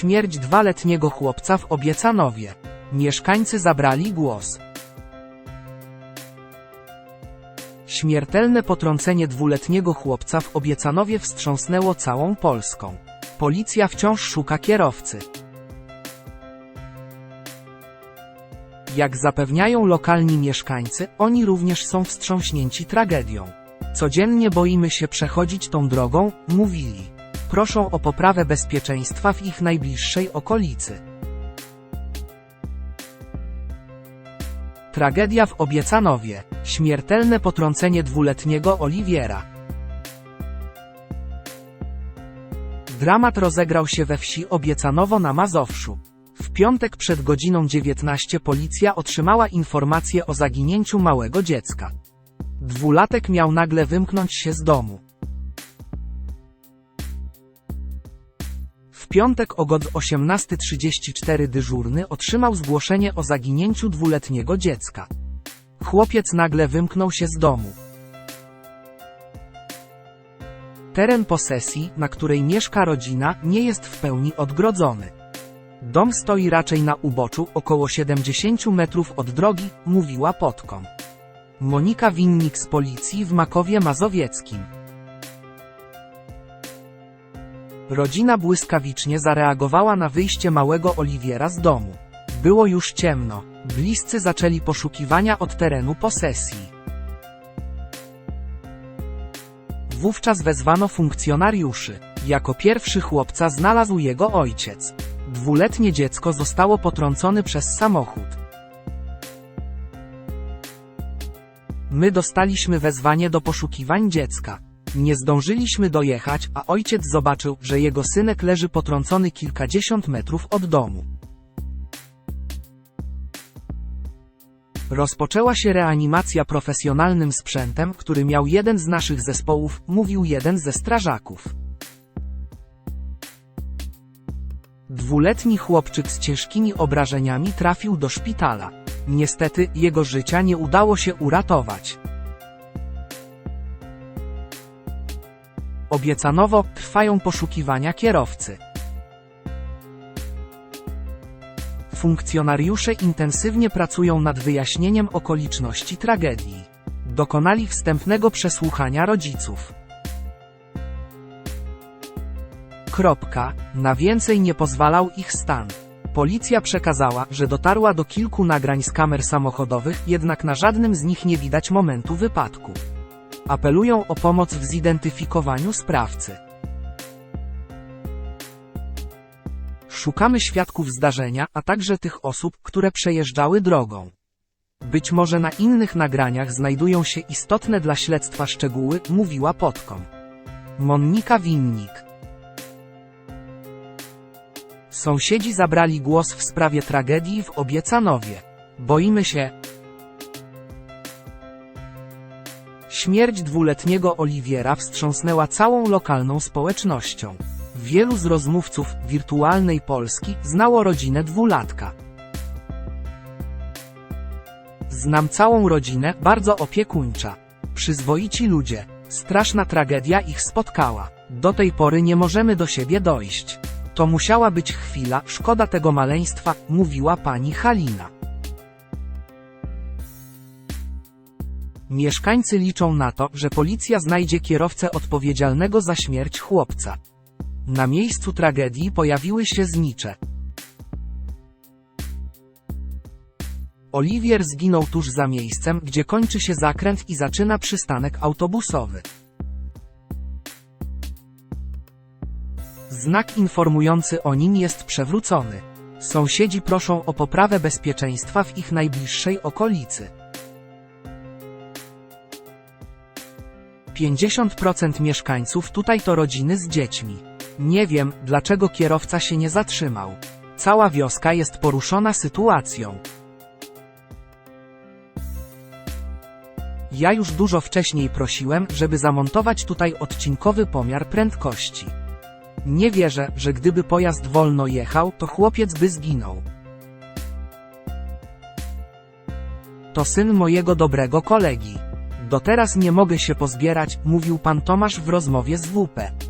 Śmierć dwaletniego chłopca w Obiecanowie. Mieszkańcy zabrali głos. Śmiertelne potrącenie dwuletniego chłopca w Obiecanowie wstrząsnęło całą Polską. Policja wciąż szuka kierowcy. Jak zapewniają lokalni mieszkańcy, oni również są wstrząśnięci tragedią. Codziennie boimy się przechodzić tą drogą, mówili. Proszą o poprawę bezpieczeństwa w ich najbliższej okolicy. Tragedia w Obiecanowie. Śmiertelne potrącenie dwuletniego Oliwiera. Dramat rozegrał się we wsi Obiecanowo na Mazowszu. W piątek przed godziną 19 policja otrzymała informację o zaginięciu małego dziecka. Dwulatek miał nagle wymknąć się z domu. Piątek o godz 18.34 dyżurny otrzymał zgłoszenie o zaginięciu dwuletniego dziecka. Chłopiec nagle wymknął się z domu. Teren posesji, na której mieszka rodzina, nie jest w pełni odgrodzony. Dom stoi raczej na uboczu, około 70 metrów od drogi, mówiła Podkom. Monika Winnik z policji w Makowie Mazowieckim. Rodzina błyskawicznie zareagowała na wyjście małego Oliwiera z domu. Było już ciemno. Bliscy zaczęli poszukiwania od terenu posesji. Wówczas wezwano funkcjonariuszy. Jako pierwszy chłopca znalazł jego ojciec. Dwuletnie dziecko zostało potrącone przez samochód. My dostaliśmy wezwanie do poszukiwań dziecka. Nie zdążyliśmy dojechać, a ojciec zobaczył, że jego synek leży potrącony kilkadziesiąt metrów od domu. Rozpoczęła się reanimacja profesjonalnym sprzętem, który miał jeden z naszych zespołów, mówił jeden ze strażaków. Dwuletni chłopczyk z ciężkimi obrażeniami trafił do szpitala. Niestety, jego życia nie udało się uratować. Obiecanowo trwają poszukiwania kierowcy. Funkcjonariusze intensywnie pracują nad wyjaśnieniem okoliczności tragedii. Dokonali wstępnego przesłuchania rodziców. Kropka, na więcej nie pozwalał ich stan. Policja przekazała, że dotarła do kilku nagrań z kamer samochodowych, jednak na żadnym z nich nie widać momentu wypadku. Apelują o pomoc w zidentyfikowaniu sprawcy. Szukamy świadków zdarzenia, a także tych osób, które przejeżdżały drogą. Być może na innych nagraniach znajdują się istotne dla śledztwa szczegóły, mówiła Podkom. Monika Winnik. Sąsiedzi zabrali głos w sprawie tragedii w Obiecanowie. Boimy się. Śmierć dwuletniego Oliwiera wstrząsnęła całą lokalną społecznością. Wielu z rozmówców wirtualnej Polski znało rodzinę dwulatka. Znam całą rodzinę, bardzo opiekuńcza. Przyzwoici ludzie. Straszna tragedia ich spotkała. Do tej pory nie możemy do siebie dojść. To musiała być chwila, szkoda tego maleństwa, mówiła pani Halina. Mieszkańcy liczą na to, że policja znajdzie kierowcę odpowiedzialnego za śmierć chłopca. Na miejscu tragedii pojawiły się znicze. Oliwier zginął tuż za miejscem, gdzie kończy się zakręt i zaczyna przystanek autobusowy. Znak informujący o nim jest przewrócony. Sąsiedzi proszą o poprawę bezpieczeństwa w ich najbliższej okolicy. 50% mieszkańców tutaj to rodziny z dziećmi. Nie wiem, dlaczego kierowca się nie zatrzymał. Cała wioska jest poruszona sytuacją. Ja już dużo wcześniej prosiłem, żeby zamontować tutaj odcinkowy pomiar prędkości. Nie wierzę, że gdyby pojazd wolno jechał, to chłopiec by zginął. To syn mojego dobrego kolegi. Do teraz nie mogę się pozbierać, mówił pan Tomasz w rozmowie z WP.